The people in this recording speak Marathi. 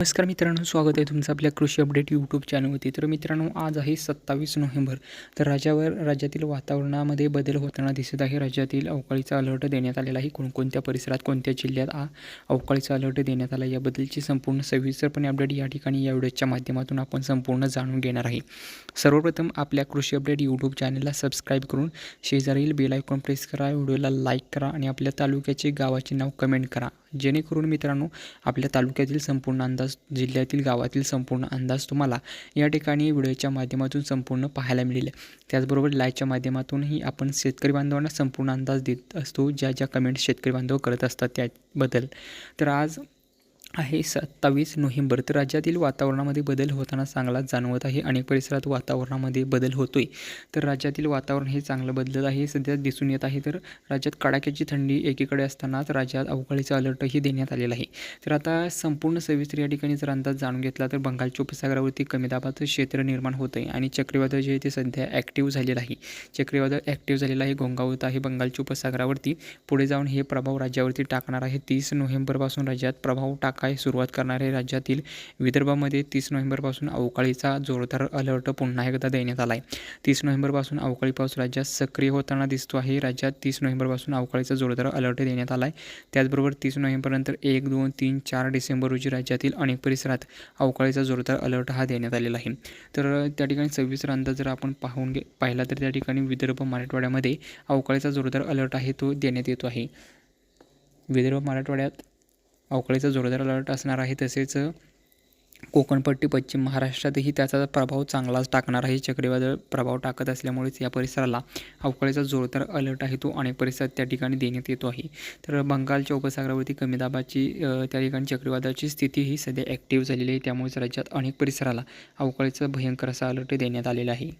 नमस्कार मित्रांनो स्वागत आहे तुमचं आपल्या कृषी अपडेट यूट्यूब चॅनलवरती तर मित्रांनो आज आहे सत्तावीस नोव्हेंबर. तर राज्यावर राज्यातील वातावरणामध्ये बदल होताना दिसत आहे. राज्यातील अवकाळीचा अलर्ट देण्यात आलेला आहे. कोणकोणत्या परिसरात कोणत्या जिल्ह्यात अवकाळीचा अलर्ट देण्यात आला याबद्दलची संपूर्ण सविस्तरपणे अपडेट या ठिकाणी या व्हिडिओच्या माध्यमातून आपण संपूर्ण जाणून घेणार आहे. सर्वप्रथम आपल्या कृषी अपडेट यूट्यूब चॅनलला सबस्क्राईब करून शेजारील बेल आयकॉन प्रेस करा व्हिडिओला लाईक करा आणि आपल्या तालुक्याचे गावाचे नाव कमेंट करा. जेणेकरून मित्रांनो आपल्या तालुक्यातील संपूर्ण अंदाज जिल्ह्यातील गावातील संपूर्ण अंदाज तुम्हाला या ठिकाणी व्हिडिओच्या माध्यमातून संपूर्ण पाहायला मिळेल. त्याचबरोबर लाईव्हच्या माध्यमातूनही आपण शेतकरी बांधवांना संपूर्ण अंदाज देत असतो ज्या ज्या कमेंट शेतकरी बांधव करत असतात त्याबद्दल. तर आज आहे. सत्तावीस नोव्हेंबर तर राज्यातील वातावरणामध्ये बदल होताना चांगलाच जाणवत आहे अनेक परिसरात वातावरणामध्ये बदल होतोय. तर राज्यातील वातावरण हे चांगलं बदलत आहे सध्या दिसून येत आहे. तर राज्यात कडाक्याची थंडी एकीकडे असतानाच राज्यात अवकाळीचा अलर्टही देण्यात आलेला आहे. तर आता संपूर्ण सविस्तर या ठिकाणी जर अंदाज जाणून घेतला तर बंगालच्या उपसागरावरती कमी दाबाचं क्षेत्र निर्माण होत आहे आणि चक्रीवादळ जे आहे ते सध्या ॲक्टिव्ह झालेलं आहे. चक्रीवादळ ॲक्टिव्ह झालेलं आहे घोंगावत आहे बंगालच्या उपसागरावरती पुढे जाऊन हे प्रभाव राज्यावरती टाकणार आहे. तीस नोव्हेंबरपासून राज्यात प्रभाव टाक काय सुरुवात करणारे राज्यातील विदर्भामध्ये तीस नोव्हेंबरपासून अवकाळीचा जोरदार अलर्ट पुन्हा एकदा देण्यात आला आहे तीस नोव्हेंबरपासून अवकाळी पाऊस राज्यात सक्रिय होताना दिसतो आहे. राज्यात तीस नोव्हेंबरपासून अवकाळीचा जोरदार अलर्ट देण्यात आला आहे त्याचबरोबर तीस नोव्हेंबरनंतर एक दोन तीन चार डिसेंबर रोजी राज्यातील अनेक परिसरात अवकाळीचा जोरदार अलर्ट हा देण्यात आलेला आहे. तर त्या ठिकाणी सविस्तर अंदाज जर आपण पाहून घे पाहिला तर त्या ठिकाणी विदर्भ मराठवाड्यामध्ये अवकाळीचा जोरदार अलर्ट आहे तो देण्यात येतो आहे. विदर्भ मराठवाड्यात अवकाळीचा जोरदार अलर्ट असणार आहे. तसेच कोकणपट्टी पश्चिम महाराष्ट्रातही त्याचा प्रभाव चांगलाच टाकणार आहे. चक्रीवादळ प्रभाव टाकत असल्यामुळेच या परिसराला अवकाळीचा जोरदार अलर्ट आहे तो अनेक परिसरात त्या ठिकाणी देण्यात येतो आहे. तर बंगालच्या उपसागरावरती कमी दाबाची त्या ठिकाणी चक्रीवादळाची स्थिती ही सध्या ॲक्टिव्ह झालेली आहे. त्यामुळेच राज्यात अनेक परिसराला अवकाळीचा भयंकर असा अलर्ट देण्यात आलेला आहे.